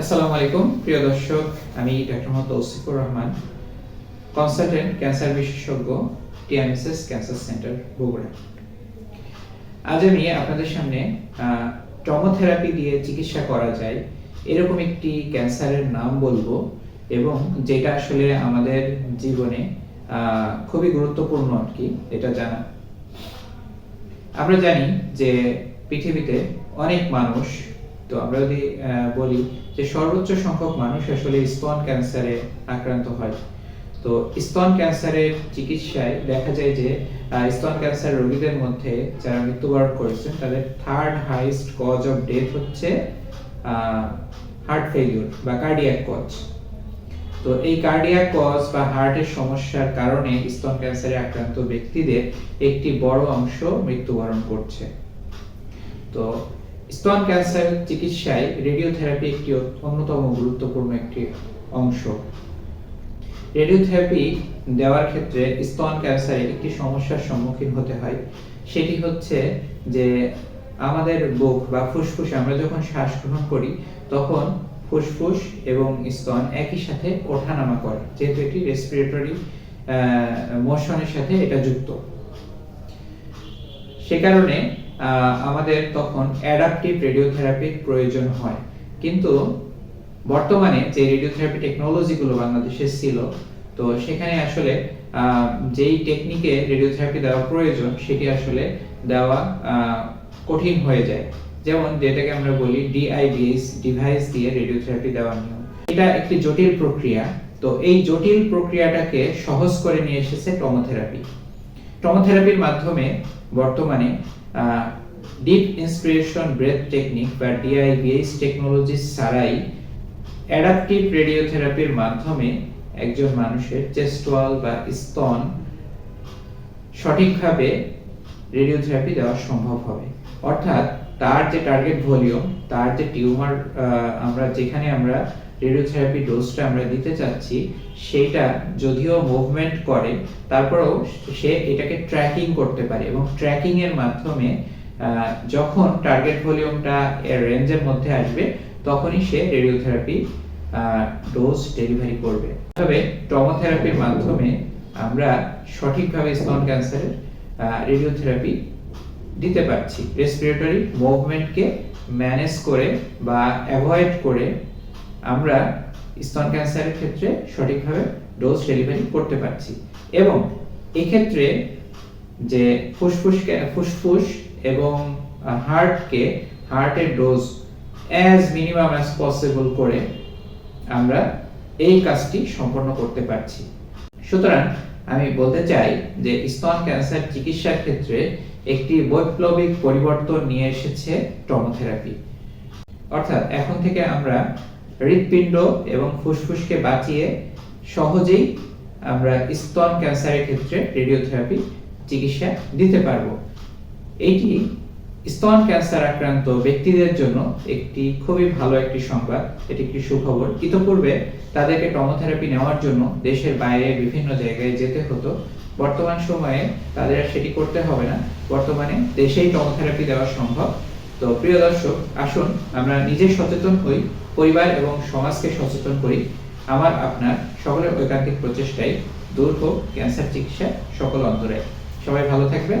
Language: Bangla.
আসসালামু আলাইকুম, প্রিয় দর্শক, আমি doctor Mohammad Tousifur Rahman consultant cancer বিশেষজ্ঞ টিএমএসএস ক্যান্সার সেন্টার বগুড়া। আজ আমি আপনাদের সামনে টমোথেরাপি দিয়ে চিকিৎসা করা যায়, এরকম একটি ক্যান্সারের নাম বলব এবং যেটা আসলে আমাদের জীবনে খুবই গুরুত্বপূর্ণ আর কি, এটা জানা। আমরা জানি যে পৃথিবীতে অনেক মানুষ তো আমরা যদি বলি যে সর্বোচ্চ সংখ্যক মানুষ আসলে স্তন ক্যান্সারে আক্রান্ত হয়। তো স্তন ক্যান্সারের চিকিৎসায় দেখা যায় যে স্তন ক্যান্সার রোগীদের মধ্যে যারা মৃত্যুবরণ করেছেন, তাদের third highest cause of death হচ্ছে হার্ট ফেলিউর বা কার্ডিয়াক কজ তো এই কার্ডিয়াক কজ বা হার্টের সমস্যার কারণে স্তন ক্যান্সারে আক্রান্ত ব্যক্তিদের একটি বড় অংশ মৃত্যুবরণ করছে। তো স্তন ক্যান্সার চিকিৎসায় রেডিওথেরাপি একটি অন্যতম গুরুত্বপূর্ণ একটি অংশ। রেডিওথেরাপি দেওয়ার ক্ষেত্রে স্তন ক্যান্সারে একটি সমস্যার সম্মুখীন হতে হয়। সেটি হচ্ছে যে আমাদের বুক বা ফুসফুসে আমরা যখন শ্বাস গ্রহণ করি, তখন ফুসফুস এবং স্তন একই সাথে ওঠানামা করে, যেহেতু এটি রেসপিরেটরি মোশনের সাথে এটা যুক্ত। সে কারণে আমাদের তখন অ্যাডাপটিভ রেডিওথেরাপির প্রয়োজন হয়। কিন্তু বর্তমানে যে রেডিওথেরাপি টেকনোলজিগুলো বাংলাদেশে ছিল, তো সেখানে আসলে যেই টেকনিকে রেডিওথেরাপি দেওয়া প্রয়োজন, সেটি আসলে দেওয়া কঠিন হয়ে যায়। যেমন যেটাকে আমরা বলি ডিআইবিএস ডিভাইস দিয়ে রেডিওথেরাপি দেওয়ার নিয়ম। এটা একটি জটিল প্রক্রিয়া, তো এই জটিল প্রক্রিয়াটাকে সহজ করে নিয়ে এসেছে টমোথেরাপি। টমোথেরাপির মাধ্যমে বর্তমানে ডিপ ইন্সপিরেশন ব্রেথ টেকনিক বা ডিআইবিএস টেকনোলজি ছাড়াই অ্যাডাপটিভ রেডিওথেরাপির মাধ্যমে একজন মানুষের চেস্ট ওয়াল বা স্তন সঠিকভাবে রেডিওথেরাপি দেওয়া সম্ভব হবে। অর্থাৎ তার যে টার্গেট ভলিউম তার যে টিউমার আমরা যেখানে আমরা রেডিওথেরাপি ডোজটা আমরা দিতে চাচ্ছি সেইটা যদিও মুভমেন্ট করে, তারপরেও সে এটাকে ট্র্যাকিং করতে পারে এবং ট্র্যাকিং এর মাধ্যমে যখন টার্গেট ভলিউমটা এর রেঞ্জের মধ্যে আসবে, তখনই সে রেডিওথেরাপি ডোজ ডেলিভারি করবে। তবে টমোথেরাপির মাধ্যমে আমরা সঠিকভাবে স্তন ক্যান্সারের রেডিওথেরাপি দিতে পারছি। রেসপিরেটরি মুভমেন্টকে ম্যানেজ করে বা অ্যাভয়েড করে আমরা স্তন ক্যান্সারের ক্ষেত্রে সঠিকভাবে ডোজ ডেলিভারি করতে পারছি। এবং এক্ষেত্রে যে ফুসফুস ফুসফুস এবং হার্টকে হার্টের dose as minimum as possible করে আমরা এই কাজটি সম্পন্ন করতে পারছি। সুতরাং আমি বলতে চাই যে স্তন ক্যান্সার চিকিৎসার ক্ষেত্রে একটি বৈপ্লবিক পরিবর্তন নিয়ে এসেছে টমোথেরাপি। অর্থাৎ এখন থেকে আমরা হৃৎপিণ্ড এবং ফুসফুসকে বাঁচিয়ে সহজেই আমরা স্তন ক্যান্সারের ক্ষেত্রে রেডিওথেরাপি চিকিৎসা দিতে পারব। এটি স্তন ক্যান্সার আক্রান্ত ব্যক্তিদের জন্য একটি খুবই ভালো একটি সংবাদ, এটি একটি সুখবর। ইতপূর্বে তাদেরকে টমোথেরাপি নেওয়ার জন্য দেশের বাইরে বিভিন্ন জায়গায় যেতে হতো। বর্তমান সময়ে তাদের আর সেটি করতে হবে না। বর্তমানে দেশেই টমোথেরাপি দেওয়া সম্ভব। তো প্রিয় দর্শক, আসুন আমরা নিজে সচেতন হই, পরিবার এবং সমাজকে সচেতন করি। আমার, আপনার সকলের ঐকান্তিক প্রচেষ্টায় দূর হোক। ক্যান্সার চিকিৎসা সকল অন্তরে। সবাই ভালো থাকবেন।